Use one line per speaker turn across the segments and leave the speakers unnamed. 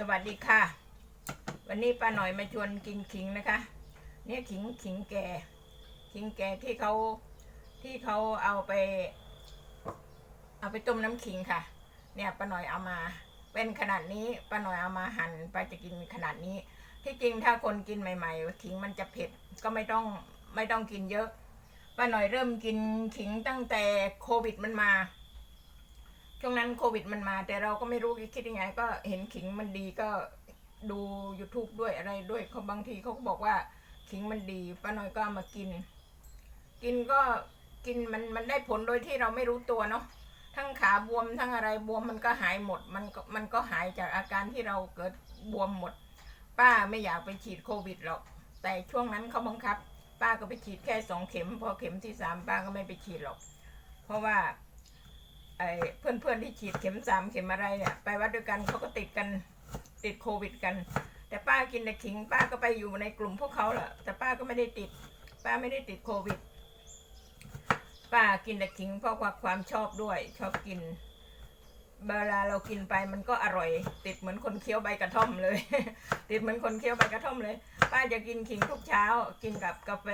สวัสดีค่ะ วันนี้ป้าหน่อยมาชวนกินขิงนะคะ เนี่ยขิงขิงแก่ ขิงแก่ที่เขาที่เขาเอาไป เอาไปต้มน้ำขิงค่ะ เนี่ยป้าหน่อยเอามา เป็นขนาดนี้ป้าหน่อยเอามาหั่นไปจะกินขนาดนี้ ที่จริงถ้าคนกินใหม่ ๆ ขิงมันจะเผ็ดก็ไม่ต้องไม่ต้องกินเยอะป้าหน่อยเริ่มกินขิงตั้งแต่โควิดมันมา ช่วงนั้นโควิดมันมา แต่เราก็ไม่รู้คิดยังไง ก็เห็นขิงมันดีก็ดู YouTube ด้วยอะไรด้วยเขาบางทีเขาก็บอกว่าขิงมันดีป้าน้อยก็มากิน กินก็กินมันมันได้ผลโดยที่เราไม่รู้ตัวเนาะทั้งขาบวมทั้งอะไรบวมมันก็หายหมด มันก็มันก็หายจากอาการที่เราเกิดบวมหมด ป้าไม่อยากไปฉีดโควิดหรอก แต่ช่วงนั้นเขาบังคับ ป้าก็ไปฉีดแค่สองเข็ม พอเข็มที่สามป้าก็ไม่ไปฉีดหรอก เพราะว่า ไอ้เพื่อนๆที่ฉีดเข็มสามเข็มอะไรเนี่ยไปวัดด้วยกันเขาก็ติดกันติดโควิดกัน แต่ป้ากินแต่ขิงป้าก็ไปอยู่ในกลุ่มพวกเขาแหละแต่ป้าก็ไม่ได้ติด ป้าไม่ได้ติดโควิด ป้ากินแต่ขิงเพราะว่าความชอบด้วย ชอบกินเวลาเรากินไปมันก็อร่อย ติดเหมือนคนเคี้ยวใบกระท่อมเลย ติดเหมือนคนเคี้ยวใบกระท่อมเลย ป้าจะกินขิงทุกเช้า กินกับกาแฟ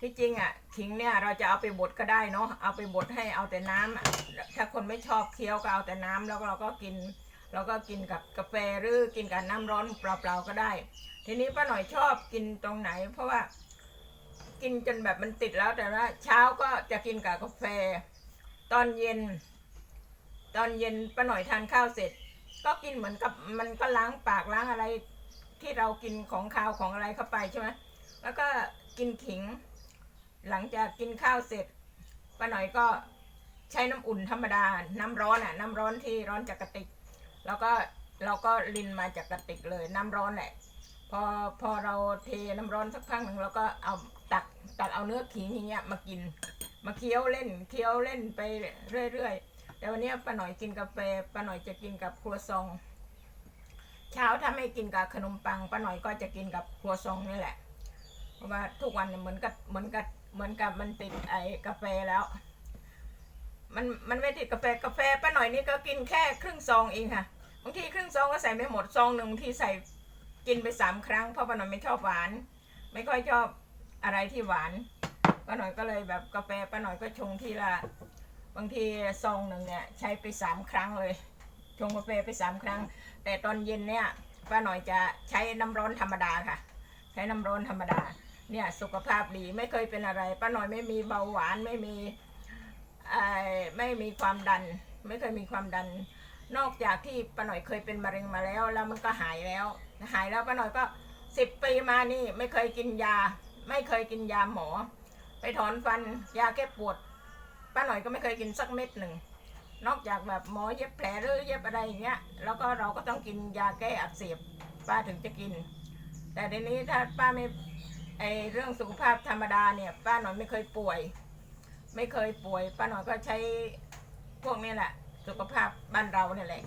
ที่จริงอะขิงเนี่ยเราจะเอาไปบดก็ได้เนาะเอาไปบดให้เอาแต่น้ำอะถ้าคนไม่ชอบเคี้ยวก็เอาแต่น้ำแล้วเราก็กินเราก็กินกับกาแฟหรือกินกับน้ำร้อนเปล่าๆก็ได้ ทีนี้ป้าหน่อยชอบกินตรงไหน เพราะว่ากินจนแบบมันติดแล้วแต่ว่า เช้าก็จะกินกับกาแฟ ตอนเย็น ตอนเย็นป้าหน่อยทานข้าวเสร็จ ก็กินเหมือนกับมันก็ล้างปากล้างอะไร ที่เรากินของคาวของอะไรเข้าไปใช่ไหมแล้วก็กินขิง หลังจากกินข้าวเสร็จป้าหน่อยก็ใช้น้ำอุ่นธรรมดา น้ำร้อนอะ น้ำร้อนที่ร้อนจากกระติก แล้วก็เราก็ลินมาจากกระติกเลย น้ำร้อนแหละ พอพอเราเทน้ำร้อนสักพักหนึ่งเราก็เอาตักตักเอาเนื้อขิงอย่างเงี้ยมากิน มาเคี้ยวเล่น เคี้ยวเล่นไปเรื่อยๆ แต่วันนี้ป้าหน่อยกินกาแฟป้าหน่อยจะกินกับครัวซอง เช้าถ้าไม่กินกับขนมปังป้าหน่อยก็จะกินกับครัวซองนี่แหละ เพราะว่าทุกวันเนี่ยเหมือนกับเหมือนกับ เหมือนกับมันติดไอ้กาแฟแล้ว มันมันไม่ติดกาแฟกาแฟป้าหน่อยนี่ก็กินแค่ครึ่งซองเองค่ะบางทีครึ่งซองก็ใส่ไม่หมดซองหนึ่งบางที่ใส่กินไปสามครั้งเพราะป้าหน่อยไม่ชอบหวาน ไม่ค่อยชอบอะไรที่หวานป้าหน่อยก็เลยแบบกาแฟป้าหน่อยก็ชงทีละบางทีซองหนึ่งเนี่ยใช้ไปสามครั้งเลยชงกาแฟไปสามครั้ง แต่ตอนเย็นเนี่ยป้าหน่อยจะใช้น้ำร้อนธรรมดาค่ะ ใช้น้ำร้อนธรรมดา เนี่ยสุขภาพดีไม่เคยเป็นอะไรป้าหน่อยไม่มีเบาหวานไม่มีเอ่อไม่มีความดัน ไม่เคยมีความดัน นอกจากที่ป้าหน่อยเคยเป็นมะเร็งมาแล้ว แล้วมันก็หายแล้ว หายแล้วป้าหน่อยก็สิบปีมานี่ไม่เคยกินยา ไม่เคยกินยาหมอ ไปถอนฟันยาแก้ปวดป้าหน่อยก็ไม่เคยกินสักเม็ดหนึ่งนอกจากแบบหมอเย็บแผลหรือเย็บอะไรอย่างเงี้ยแล้วก็เราก็ต้องกินยาแก้อักเสบป้าถึงจะกิน แต่เดี๋ยวนี้ถ้าป้าไม่ ไอเรื่องสุขภาพธรรมดาเนี่ย ป้าหน่อยไม่เคยป่วย ไม่เคยป่วย ป้าหน่อยก็ใช้พวกนี้แหละสุขภาพบ้านเราเนี่ยแหละ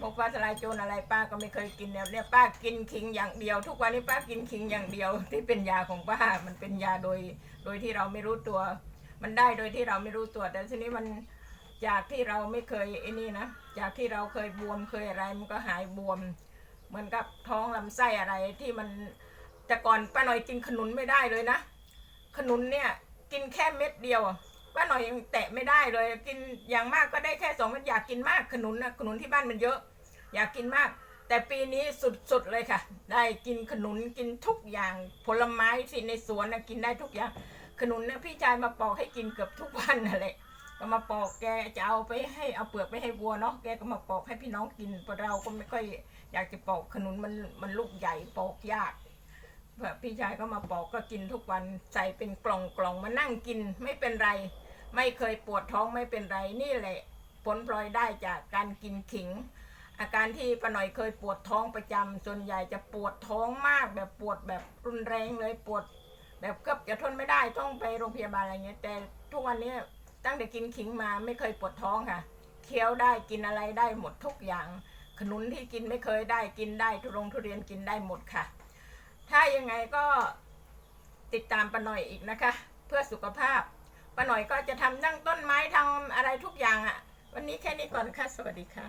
พวกฟ้าทลายโจรอะไรป้าก็ไม่เคยกินเนี่ยเนี่ยป้ากินขิงอย่างเดียว ทุกวันนี้ป้ากินขิงอย่างเดียว ที่เป็นยาของป้ามันเป็นยาโดย โดยที่เราไม่รู้ตัว มันได้โดยที่เราไม่รู้ตัว แต่ทีนี้มันจากที่เราไม่เคยไอ้นี่นะจากที่เราเคยบวมเคยอะไรมันก็หายบวม เหมือนกับท้องลำไส้อะไรที่มัน แต่ก่อนป้าหน่อยกินขนุนไม่ได้เลยนะ ขนุนเนี่ยกินแค่เม็ดเดียวป้าหน่อยยังแตะไม่ได้เลย กินอย่างมากก็ได้แค่สองเม็ดอยากกินมากขนุนนะขนุนที่บ้านมันเยอะ อยากกินมาก แต่ปีนี้สุดๆเลยค่ะ ได้กินขนุนกินทุกอย่างผลไม้ที่ในสวนนะกินได้ทุกอย่าง ขนุนนะพี่ชายมาปอกให้กินเกือบทุกวันนั่นแหละก็มาปอกแกจะเอาไปให้เอาเปลือกไปให้วัวเนาะแกก็มาปอกให้พี่น้องกินเพราะเราก็ไม่ค่อยอยากจะปอกขนุนมันมันลูกใหญ่ปอกยาก พี่ชายก็มาปอกก็กินทุกวันใส่เป็นกล่องกล่องมานั่งกินไม่เป็นไร ไม่เคยปวดท้องไม่เป็นไรนี่แหละ ผลพลอยได้จากการกินขิง อาการที่ป้าหน่อยเคยปวดท้องประจำส่วนใหญ่จะปวดท้องมากแบบปวดแบบรุนแรงเลยปวด แบบเกือบจะทนไม่ได้ต้องไปโรงพยาบาลอะไรเงี้ยแต่ทุกวันนี้ตั้งแต่กินขิงมาไม่เคยปวดท้องค่ะเคี้ยวได้กินอะไรได้หมดทุกอย่าง ขนุนที่กินไม่เคยได้กินได้ทุรงทุเรียนกินได้หมดค่ะ ถ้ายังไงก็ติดตามป้าหน่อยอีกนะคะ เพื่อสุขภาพป้าหน่อยก็จะทำนั่งต้นไม้ทำอะไรทุกอย่างอะ่ะ วันนี้แค่นี้ก่อนค่ะ สวัสดีค่ะ